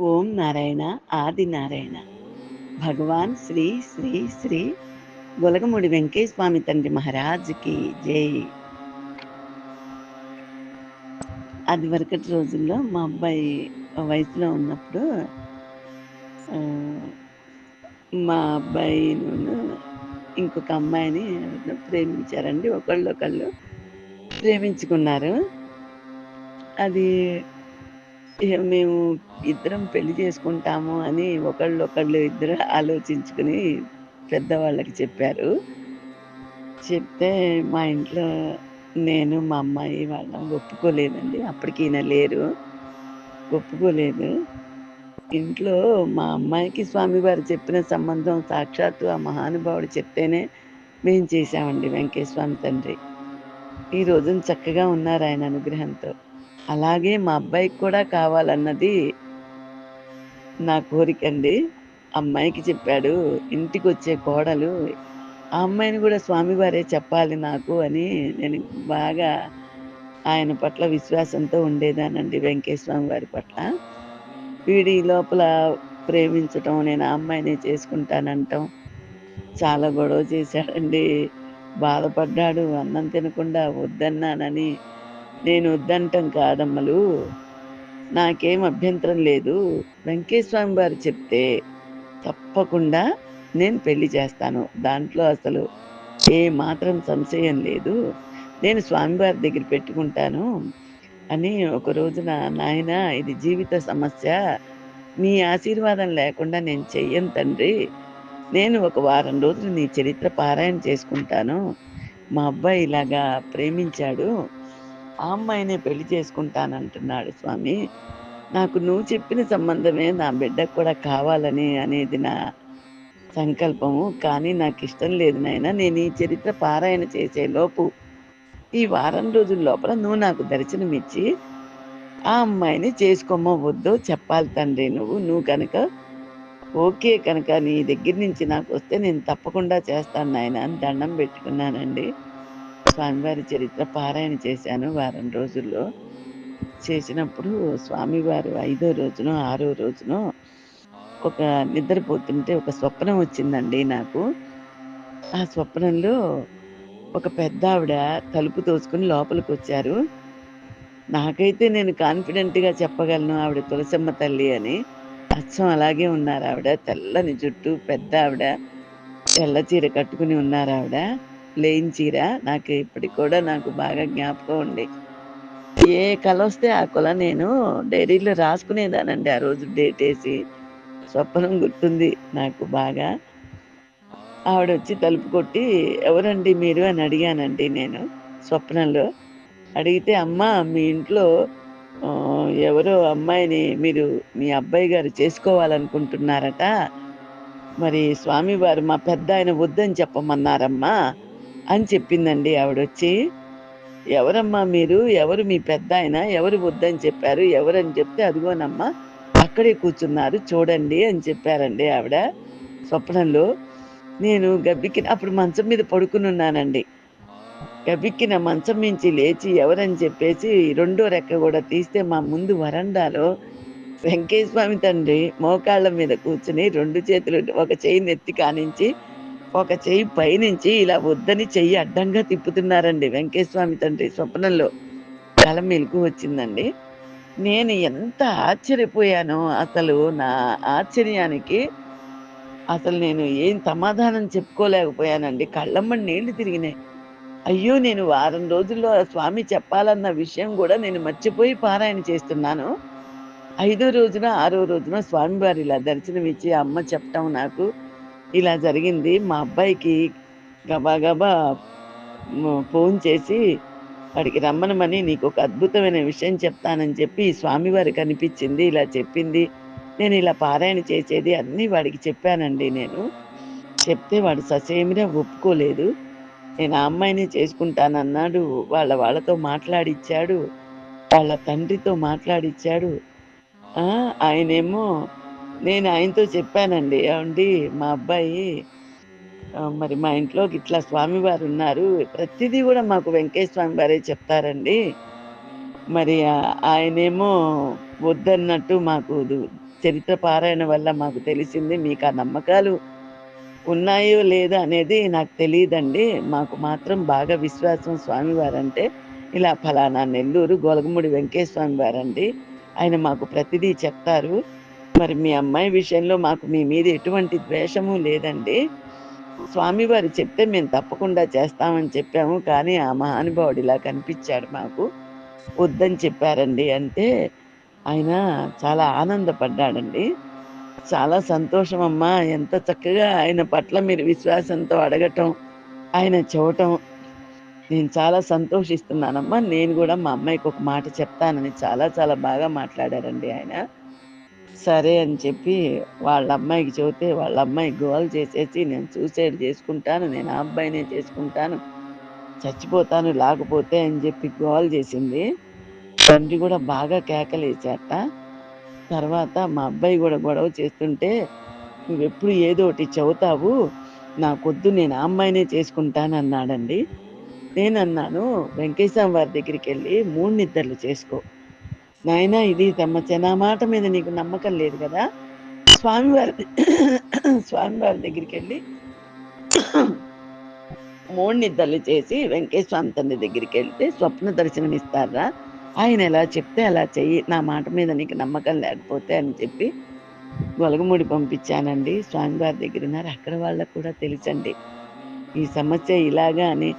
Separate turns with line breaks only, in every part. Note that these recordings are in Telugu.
ఓం నారాయణ ఆది నారాయణ. భగవాన్ శ్రీ శ్రీ శ్రీ గొలగముడి వెంకటేశ్వర స్వామి తండ్రి మహారాజుకి జై. అది వరకటి రోజుల్లో మా అబ్బాయి వయసులో ఉన్నప్పుడు మా అబ్బాయి ఇంకొక అమ్మాయిని ప్రేమించారండి. ఒకళ్ళు ఒకళ్ళు ప్రేమించుకున్నారు. అది మేము ఇద్దరం పెళ్ళి చేసుకుంటాము అని ఒకళ్ళు ఒకళ్ళు ఇద్దరు ఆలోచించుకుని పెద్దవాళ్ళకి చెప్పారు. చెప్తే మా ఇంట్లో నేను మా అమ్మాయి వాళ్ళం ఒప్పుకోలేదండి. అప్పటికి ఈయన లేరు. ఒప్పుకోలేదు. ఇంట్లో మా అమ్మాయికి స్వామివారు చెప్పిన సంబంధం సాక్షాత్తు ఆ మహానుభావుడు చెప్తేనే మేము చేశామండి వెంకటేశ్వర స్వామి తండ్రి. ఈ రోజున చక్కగా ఉన్నారు ఆయన అనుగ్రహంతో. అలాగే మా అబ్బాయికి కూడా కావాలన్నది నా కోరిక అండి అమ్మాయికి చెప్పాడు ఇంటికి వచ్చే కోడలు ఆ అమ్మాయిని కూడా స్వామివారే చెప్పాలి నాకు అని నేను బాగా ఆయన పట్ల విశ్వాసంతో ఉండేదానండి వెంకటేశ్వర స్వామి వారి పట్ల. వీడి లోపల ప్రేమించటం నేను ఆ అమ్మాయిని చేసుకుంటానంటాం చాలా గొడవ చేశాడండి. బాధపడ్డాడు అన్నం తినకుండా వద్దన్నానని నేను వద్దంటం కాదమ్మలు. నాకేం అభ్యంతరం లేదు. వెంకటేశ్వమి వారు చెప్తే తప్పకుండా నేను పెళ్ళి చేస్తాను. దాంట్లో అసలు ఏ మాత్రం సంశయం లేదు. నేను స్వామివారి దగ్గర పెట్టుకుంటాను అని ఒక రోజున నాయన ఇది జీవిత సమస్య. నీ ఆశీర్వాదం లేకుండా నేను చెయ్యను తండ్రి. నేను ఒక వారం రోజులు నీ చరిత్ర పారాయణ చేసుకుంటాను. మా అబ్బాయి ఇలాగా ప్రేమించాడు. ఆ అమ్మాయినే పెళ్ళి చేసుకుంటానంటున్నాడు స్వామి. నాకు నువ్వు చెప్పిన సంబంధమే నా బిడ్డకు కూడా కావాలని అనేది నా సంకల్పము. కానీ నాకు ఇష్టం లేదు నాయన. నేను ఈ చరిత్ర పారాయణ చేసే లోపు ఈ వారం రోజుల లోపల నువ్వు నాకు దర్శనమిచ్చి ఆ అమ్మాయిని చేసుకోమ వద్దు చెప్పాలి తండ్రి నువ్వు. నువ్వు కనుక ఓకే కనుక నీ దగ్గర నుంచి నాకు వస్తే నేను తప్పకుండా చేస్తాను నాయన అని దండం పెట్టుకున్నానండి. స్వామివారి చరిత్ర పారాయణ చేశాను వారం రోజుల్లో. చేసినప్పుడు స్వామివారు ఐదో రోజునో ఆరో రోజునో ఒక నిద్రపోతుంటే ఒక స్వప్నం వచ్చిందండి నాకు. ఆ స్వప్నంలో ఒక పెద్ద ఆవిడ తలుపు తోసుకుని లోపలికి వచ్చారు. నాకైతే నేను కాన్ఫిడెంట్గా చెప్పగలను ఆవిడ తులసమ్మ తల్లి అని. అచ్చం అలాగే ఉన్నారు ఆవిడ తెల్లని జుట్టు పెద్ద ఆవిడ తెల్ల చీర కట్టుకుని ఉన్నారు ఆవిడ. ప్లెయిన్ చీర. నాకు ఇప్పటికి కూడా నాకు బాగా జ్ఞాపకం ఉంది. ఏ కళ వస్తే ఆ కళ నేను డైరీలో రాసుకునేదానండి. ఆ రోజు డేట్ వేసి స్వప్నం గుర్తుంది నాకు బాగా. ఆవిడ వచ్చి తలుపు కొట్టి ఎవరండి మీరు? అని అడిగానండి నేను స్వప్నంలో. అడిగితే అమ్మ మీ ఇంట్లో ఎవరో అమ్మాయిని మీరు మీ అబ్బాయి గారు చేసుకోవాలనుకుంటున్నారట. మరి స్వామివారు మా పెద్ద ఆయన వద్దని చెప్పమన్నారమ్మా. అని చెప్పిందండి ఆవిడొచ్చి. ఎవరమ్మా మీరు? ఎవరు మీ పెద్ద ఆయన ఎవరు వద్దని చెప్పారు? ఎవరని చెప్తే అదిగోనమ్మా అక్కడే కూర్చున్నారు చూడండి అని చెప్పారండి ఆవిడ. స్వప్నంలో నేను గబ్బిక్కిన అప్పుడు మంచం మీద పడుకుని ఉన్నానండి. గబ్బిక్కిన మంచం నుంచి లేచి ఎవరని చెప్పేసి రెండో రెక్క కూడా తీస్తే మా ముందు వరండాలో వెంకయ్య తండ్రి మోకాళ్ళ మీద కూర్చుని రెండు చేతులు ఒక చేయిని నెత్తి కానించి ఒక చెయ్యి పైనుంచి ఇలా వద్దని చెయ్యి అడ్డంగా తిప్పుతున్నారండి వెంకయ్య స్వామి తండ్రి స్వప్నంలో. కల మెలకు వచ్చిందండి. నేను ఎంత ఆశ్చర్యపోయానో అసలు నా ఆశ్చర్యానికి అసలు నేను ఏం సమాధానం చెప్పుకోలేకపోయానండి. కళ్ళమ్మని నీళ్ళు తిరిగినాయి. అయ్యో నేను వారం రోజుల్లో స్వామి చెప్పాలన్న విషయం కూడా నేను మర్చిపోయి పారాయణ చేస్తున్నాను. ఐదో రోజున ఆరో రోజున స్వామివారి ఇలా దర్శనమిచ్చి అమ్మ చెప్పటం నాకు ఇలా జరిగింది. మా అబ్బాయికి గబాగబా ఫోన్ చేసి వాడికి రమ్మనమని నీకు ఒక అద్భుతమైన విషయం చెప్తానని చెప్పి స్వామివారు కనిపించింది ఇలా చెప్పింది. నేను ఇలా పారాయణ చేసేది అన్నీ వాడికి చెప్పానండి నేను. చెప్తే వాడు ససేమిరా ఒప్పుకోలేదు. నేను ఆ అమ్మాయిని చేసుకుంటానన్నాడు. వాళ్ళ వాళ్ళతో మాట్లాడిచ్చాడు. వాళ్ళ తండ్రితో మాట్లాడిచ్చాడు. ఆయనేమో నేను ఆయనతో చెప్పానండి ఏమండి మా అబ్బాయి మరి మా ఇంట్లోకి ఇట్లా స్వామివారు ఉన్నారు ప్రతిదీ కూడా మాకు వెంకటేశ్వర స్వామి వారే చెప్తారండి మరి ఆయనేమో వద్దన్నట్టు మాకు చరిత్ర పారాయణ వల్ల మాకు తెలిసింది. మీకు ఆ నమ్మకాలు ఉన్నాయో లేదా అనేది నాకు తెలియదండి మాకు మాత్రం బాగా విశ్వాసం స్వామివారంటే ఇలా ఫలానా నెల్లూరు గొలగముడి వెంకటేశ్వర స్వామి వారండి. ఆయన మాకు ప్రతిదీ చెప్తారు. మరి మీ అమ్మాయి విషయంలో మాకు మీ మీద ఎటువంటి ద్వేషము లేదండి. స్వామివారు చెప్తే మేము తప్పకుండా చేస్తామని చెప్పాము. కానీ ఆ మహానుభావుడు ఇలా కనిపించాడు మాకు. వద్దని చెప్పారండి అంటే ఆయన చాలా ఆనందపడ్డాడండి. చాలా సంతోషం అమ్మా ఎంత చక్కగా ఆయన పట్ల మీరు విశ్వాసంతో అడగటం, ఆయన చెప్పటం నేను చాలా సంతోషిస్తున్నానమ్మా. నేను కూడా మా అమ్మాయికి ఒక మాట చెప్తానని చాలా చాలా బాగా మాట్లాడారండి ఆయన. సరే అని చెప్పి వాళ్ళ అమ్మాయికి చెబితే వాళ్ళ అమ్మాయి గోల్ చేసేసి నేను సూసైడ్ చేసుకుంటాను. నేను ఆ అబ్బాయినే చేసుకుంటాను. చచ్చిపోతాను లేకపోతే అని చెప్పి గోల్ చేసింది. తండ్రి కూడా బాగా కేకలేసాట. తర్వాత మా అబ్బాయి కూడా గొడవ చేస్తుంటే నువ్వెప్పుడు ఏదో ఒకటి చెబుతావు. నాకొద్దు నేను ఆ అమ్మాయినే చేసుకుంటానన్నాడండి. నేనన్నాను వెంకటేశ్వర వారి దగ్గరికి వెళ్ళి మూడు నిద్దర్లు చేసుకో. నాయనా ఇది తమ్మచ్చ నా మాట మీద నీకు నమ్మకం లేదు కదా స్వామివారి స్వామివారి దగ్గరికెళ్ళి మూడిని తల్లి చేసి వెంకటేశ్వర స్వామి దగ్గరికి వెళ్తే స్వప్న దర్శనం ఇస్తారా ఆయన ఎలా చెప్తే అలా చెయ్యి. నా మాట మీద నీకు నమ్మకం లేకపోతే అని చెప్పి గొలగముడి పంపించానండి. స్వామివారి దగ్గరున్నారు. అక్కడ వాళ్ళకు కూడా తెలుసండి. ఈ సమస్య ఇలాగా అని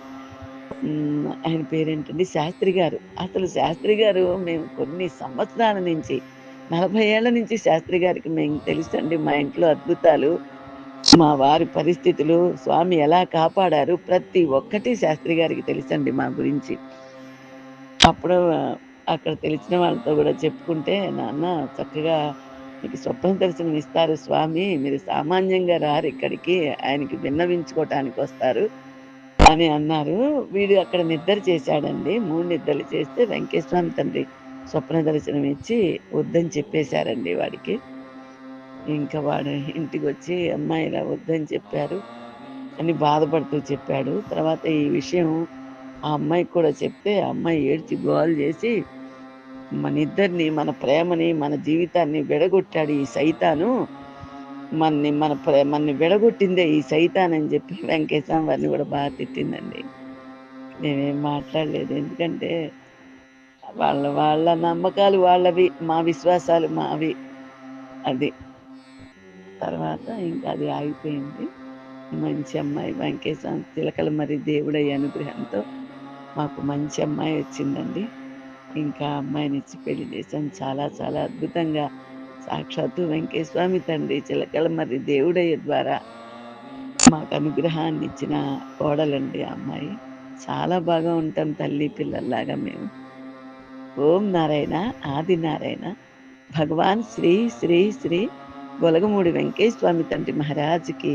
ఆయన పేరేంటండి శాస్త్రి గారు. అసలు శాస్త్రి గారు మేము కొన్ని సంవత్సరాల నుంచి నలభై ఏళ్ళ నుంచి శాస్త్రి గారికి మేము తెలుసండి. మా ఇంట్లో అద్భుతాలు, మా వారి పరిస్థితులు, స్వామి ఎలా కాపాడారు ప్రతి ఒక్కటి శాస్త్రి గారికి తెలుసండి మా గురించి. అప్పుడు అక్కడ తెలిసిన వాళ్ళతో కూడా చెప్పుకుంటే, నాన్న చక్కగా మీకు స్వప్న దర్శనం ఇస్తారు స్వామి. మీరు సామాన్యంగా రారు ఇక్కడికి ఆయనకి విన్నవించుకోవటానికి వస్తారు అని అన్నారు. వీడు అక్కడ నిద్ర చేశాడండి. మూడు నిద్రలు చేస్తే వెంకటేశ్వర స్వామి తండ్రి స్వప్న దర్శనం ఇచ్చి వద్దని చెప్పేశారండి వాడికి. ఇంకా వాడు ఇంటికొచ్చి అమ్మాయి ఇలా వద్దని చెప్పారు అని బాధపడుతూ చెప్పాడు. తర్వాత ఈ విషయం ఆ అమ్మాయికి కూడా చెప్తే ఆ అమ్మాయి ఏడ్చి గోల్ చేసి మన ఇద్దరిని మన ప్రేమని, మన జీవితాన్ని విడగొట్టాడు ఈ సైతాను. మన్ని మన మనని విడగొట్టిందే ఈ సైతాన్ అని చెప్పి వెంకటేశ్వర వారిని గూడా బాగా తిట్టిందండి. నేనేం మాట్లాడలేదు. ఎందుకంటే వాళ్ళ వాళ్ళ నమ్మకాలు వాళ్ళవి. మా విశ్వాసాలు మావి. అది. తర్వాత ఇంకా అది ఆగిపోయింది. మంచి అమ్మాయి వెంకటేశ్వర చిలకల మరి దేవుడయ్య అనుగ్రహంతో మాకు మంచి అమ్మాయి వచ్చిందండి. ఇంకా ఆ అమ్మాయినిచ్చి పెళ్ళి చేశాం. చాలా చాలా అద్భుతంగా సాక్షాత్తు వెంకటేశ్వర తండ్రి చిలకల మరి దేవుడయ్య ద్వారా మాకు అనుగ్రహాన్ని ఇచ్చిన కోడలండి ఆ అమ్మాయి. చాలా బాగా ఉంటాం తల్లి పిల్లల్లాగా మేము. ఓం నారాయణ ఆది నారాయణ భగవాన్ శ్రీ శ్రీ శ్రీ గొలగమూడి వెంకటేశ్వర తండ్రి మహారాజ్‌కి